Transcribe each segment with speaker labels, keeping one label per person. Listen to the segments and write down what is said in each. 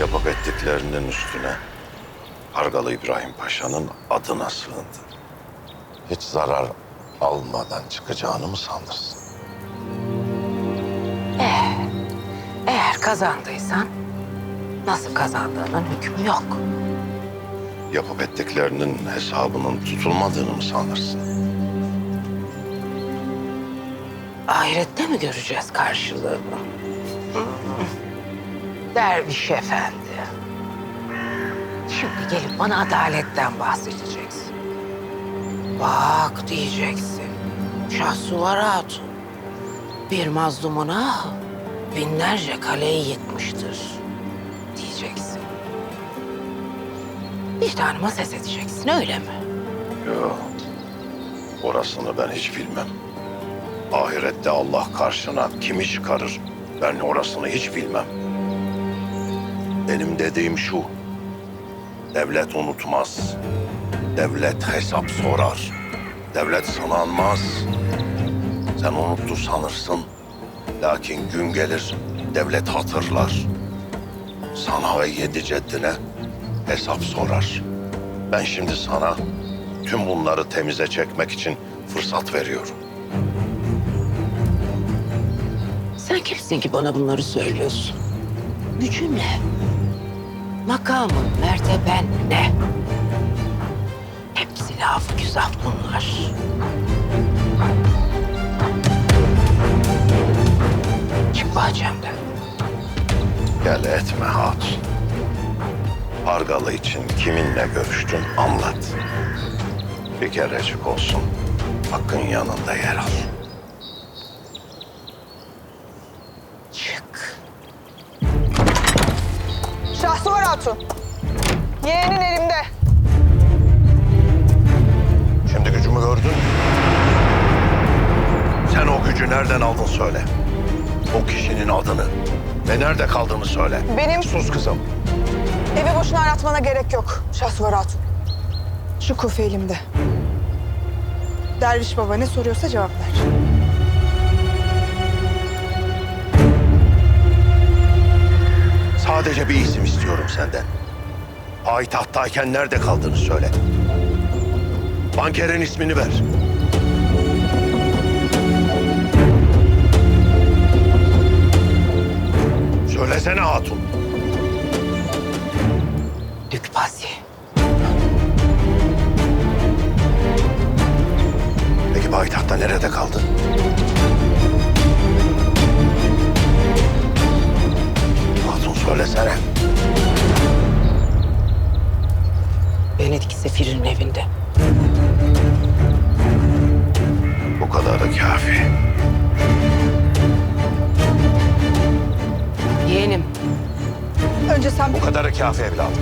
Speaker 1: Yapıp ettiklerinin üstüne Kargalı İbrahim Paşa'nın adına sığındı. Hiç zarar almadan çıkacağını mı sanırsın?
Speaker 2: Eğer kazandıysan nasıl kazandığının hükmü yok.
Speaker 1: Yapıp ettiklerinin hesabının tutulmadığını mı sanırsın?
Speaker 2: Ahirette mi göreceğiz karşılığını? Derviş efendi. Şimdi gelip bana adaletten bahsedeceksin. Bak diyeceksin. Şahsuvar Hatun. Bir mazlumuna binlerce kaleyi yıkmıştır. Diyeceksin. Vicdanıma ses edeceksin öyle mi?
Speaker 1: Yok. Orasını ben hiç bilmem. Ahirette Allah karşına kimi çıkarır? Ben orasını hiç bilmem. Benim dediğim şu. Devlet unutmaz. Devlet hesap sorar. Devlet sınanmaz. Sen unuttu sanırsın. Lakin gün gelir devlet hatırlar. Sana ve yedi ceddine hesap sorar. Ben şimdi sana tüm bunları temize çekmek için fırsat veriyorum.
Speaker 2: Sen kimsin ki bana bunları söylüyorsun? Gücün ne? Makamın, merteben ne? Hepsi laf güzel bunlar. Çık bahçemden.
Speaker 1: Gel etme hatun. Pargalı için kiminle görüştün anlat. Bir kerecik olsun hakkın yanında yer al.
Speaker 3: Hatun. Yeğenin elimde.
Speaker 1: Şimdi gücümü gördün. Sen o gücü nereden aldın söyle. O kişinin adını ve nerede kaldığını söyle.
Speaker 3: Benim
Speaker 1: Sus kızım.
Speaker 3: evi boşuna aratmana gerek yok Şahsuvar Hatun. Şu kufe elimde. Derviş baba ne soruyorsa cevap ver.
Speaker 1: Sadece bir isim istiyorum senden. Payitahttayken nerede kaldığını söyle. Bankerin ismini ver. Söylesene hatun.
Speaker 2: Dükpasi.
Speaker 1: Peki payitahtta nerede kaldın? Söylesene.
Speaker 2: Venedik sefirinin evinde.
Speaker 1: Bu kadar da kafi.
Speaker 2: Yeğenim.
Speaker 3: Önce sen
Speaker 1: Bu kadar da kafi evladım.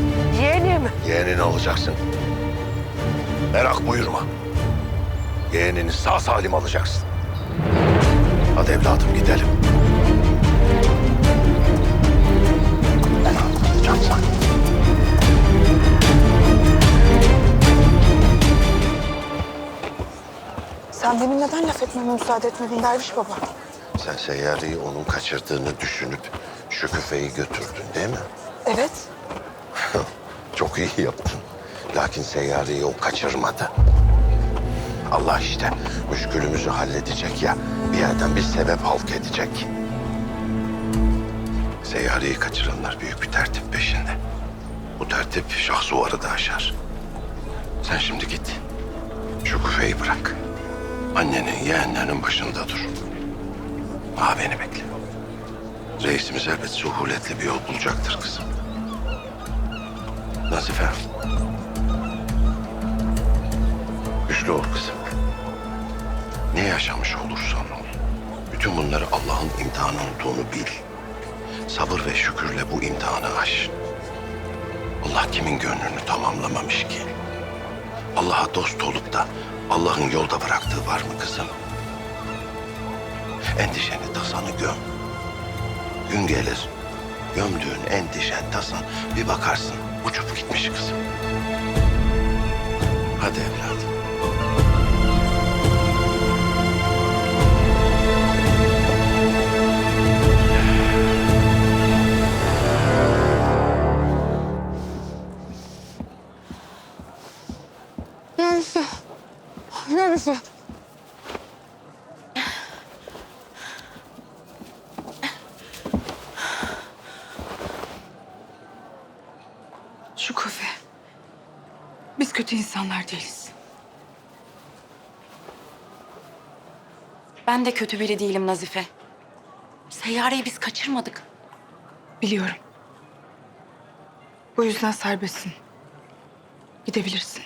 Speaker 2: Yeğenim.
Speaker 1: Yeğenini alacaksın. Merak buyurma. Yeğenini sağ salim alacaksın. Hadi evladım gidelim.
Speaker 3: Sen demin neden laf etmeme müsaade etmedin Derviş baba?
Speaker 1: Sen seyyarıyı onun kaçırdığını düşünüp şu küfeyi götürdün değil mi?
Speaker 3: Evet.
Speaker 1: Çok iyi yaptın. Lakin seyyarıyı o kaçırmadı. Allah işte müşkülümüzü halledecek ya. Bir yerden bir sebep halk edecek. Seyyarıyı kaçıranlar büyük bir tertip peşinde. Bu tertip şahsuvarı da aşar. Sen şimdi git. Şu küfeyi bırak. Annenin yeğenlerinin başında dur. Ha beni bekle. Reisimiz elbet suhuletli bir yol bulacaktır kızım. Nazife. Güçlü ol kızım. Ne yaşamış olursan ol. Bütün bunları Allah'ın imtihanı olduğunu bil. Sabır ve şükürle bu imtihanı aş. Allah kimin gönlünü tamamlamamış ki? Allah'a dost olup da Allah'ın yolda bıraktığı var mı kızım? Endişeni, tasanı göm. Gün gelir, gömdüğün endişen, tasan bir bakarsın uçup gitmiş kızım. Hadi evladım.
Speaker 3: Kötü insanlar değiliz.
Speaker 4: Ben de kötü biri değilim Nazife. Seyyareyi biz kaçırmadık.
Speaker 3: Biliyorum. Bu yüzden serbestsin. Gidebilirsin.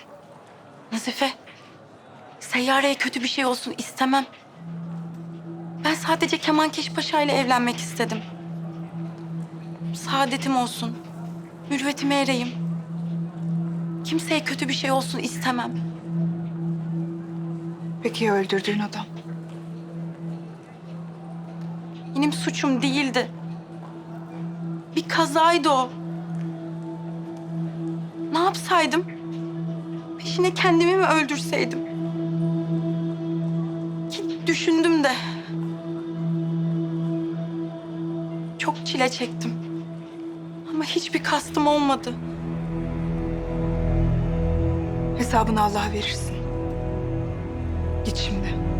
Speaker 4: Nazife, seyyareye kötü bir şey olsun istemem. Ben sadece Kemankeş Paşa ile evlenmek istedim. Saadetim olsun, mürüvvetime ereyim. Kimseye kötü bir şey olsun istemem.
Speaker 3: Peki ya öldürdüğün adam?
Speaker 4: Benim suçum değildi. Bir kazaydı o. Ne yapsaydım? Peşine kendimi mi öldürseydim? Ki düşündüm de. Çok çile çektim. Ama hiçbir kastım olmadı.
Speaker 3: Hesabını Allah'a verirsin. Git şimdi.